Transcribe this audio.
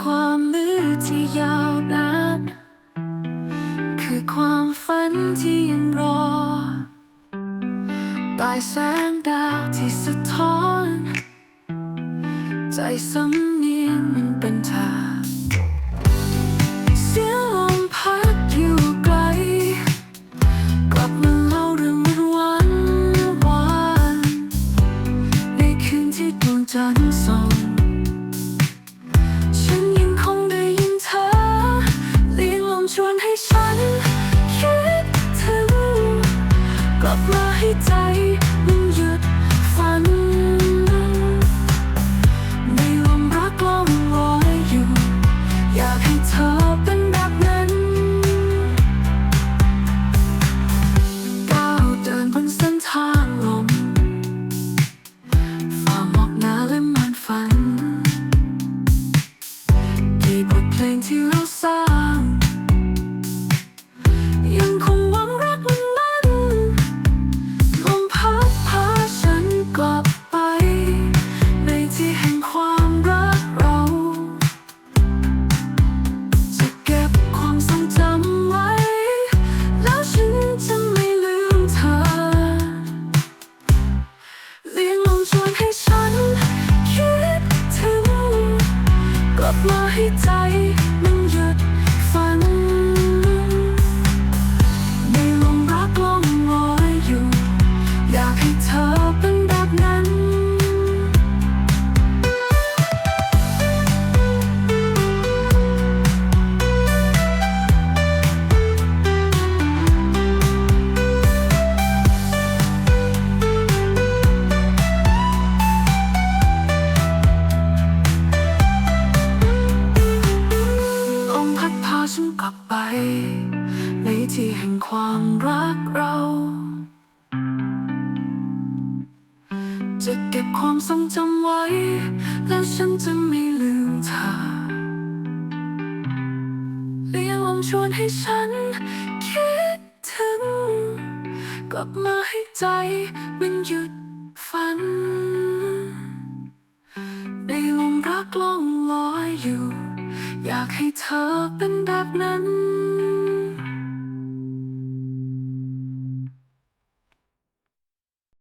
ความมืดที่ยาวนานคือความฝันที่ยังรอใต้แสงดาวที่สะท้อน ใจสำเนียงมันเป็นทาง วนให้ฉันคิดถึง กลับมาให้ใจมันหยุดฝัน ในลมรักล่องลอยอยู่ อยากให้เธอเป็นแบบนั้นก้าวเดินบนเส้นทางลมฝ่าหมอกหนาและมันฝันกี่บทเพลงที่เรา ให้ใจ ลับไป ในที่แห่งความรักเรา จะเก็บความทรงจำไว้ แล้วฉันจะไม่ลืมเธอเรียกลมชวนให้ฉัน คิดถึง กลับมาให้ใจมันหยุดฝันในลมรักล่องลอยอยู่ อยากให้เธอเป็นแบบนั้น